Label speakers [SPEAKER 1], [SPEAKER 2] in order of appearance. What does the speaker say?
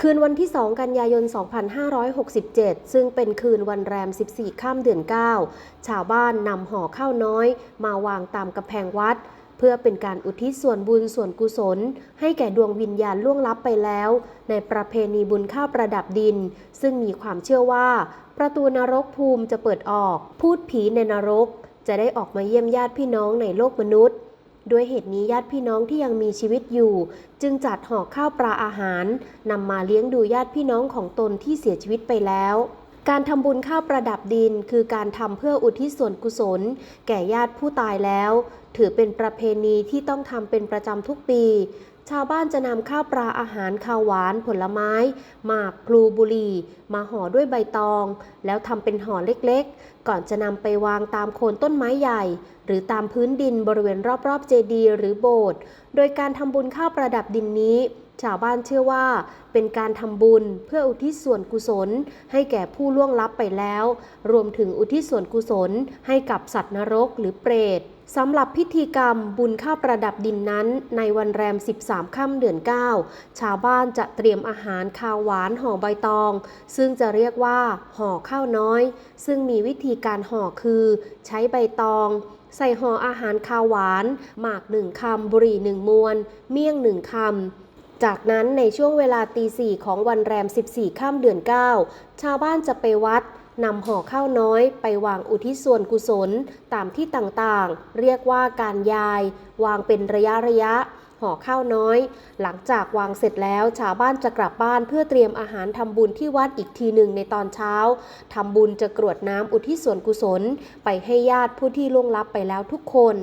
[SPEAKER 1] คืนวันที่ 2 กันยายน 2567 ซึ่งเป็นคืนวันแรม 14 ข้ามเดือน 9 ชาวบ้านนำห่อข้าวน้อย มาวางตามกำแพงวัด เพื่อเป็นการอุทิศส่วนบุญส่วนกุศล ให้แก่ดวงวิญญาณล่วงลับไปแล้ว ในประเพณีบุญข้าวประดับดิน ซึ่งมีความเชื่อว่า ประตูนรกภูมิจะเปิดออก พูดผีในนรก จะได้ออกมาเยี่ยมญาติพี่น้องในโลกมนุษย์ ด้วยเหตุนี้ญาติพี่น้องที่ยังมีชีวิตอยู่ จึงจัดห่อข้าวปลาอาหารนำมาเลี้ยงดูญาติพี่น้องของตนที่เสียชีวิตไปแล้วการทำบุญข้าวประดับดินคือการทำเพื่ออุทิศส่วนกุศล แก่ญาติผู้ตายแล้ว ถือเป็นประเพณีที่ต้องทำเป็นประจำทุกปี ชาวบ้านจะนำข้าวปลาอาหารข้าวหวานผลไม้หมากพลูบุรีมาห่อด้วยใบตอง แล้วทำเป็นห่อเล็กๆ ก่อนจะนำไปวางตามโคนต้นไม้ใหญ่หรือตามพื้นดินบริเวณรอบๆเจดีย์หรือโบสถ์ โดยการทำบุญข้าวประดับดินนี้ ชาวบ้านเชื่อว่า เป็นการทำบุญเพื่ออุทิศส่วนกุศล ให้แก่ผู้ล่วงลับไปแล้ว รวมถึงอุทิศส่วนกุศล ให้กับสัตว์นรกหรือเปรตสำหรับพิธีกรรมบุญข้าวประดับดินนั้น ในวันแรม 13 ค่ำเดือน 9 ชาวบ้านจะเตรียมอาหารข้าวหวานห่อใบตอง ซึ่งจะเรียกว่าห่อข้าวน้อย ซึ่งมีวิธีการห่อคือ ใช้ใบตอง ใส่ห่ออาหารคาวหวาน หมากหนึ่งคำ บุหรี่หนึ่งมวน เมี่ยงหนึ่งคำจากนั้นในช่วงเวลาตีสี่ของวันแรม 14 ข้ามเดือน 9 ชาวบ้านจะไปวัดนำห่อข้าวน้อยไปวางอุทิศส่วนกุศลตามที่ต่างๆ เรียกว่าการยาย วางเป็นระยะระยะ ห่อข้าวน้อย หลังจากวางเสร็จแล้วชาวบ้านจะกลับบ้านเพื่อเตรียมอาหารทำบุญที่วัดอีกทีหนึ่งในตอนเช้าทำบุญจะกรวดน้ำอุทิศส่วนกุศล ไปให้ญาติผู้ที่ล่วงลับไปแล้วทุกคน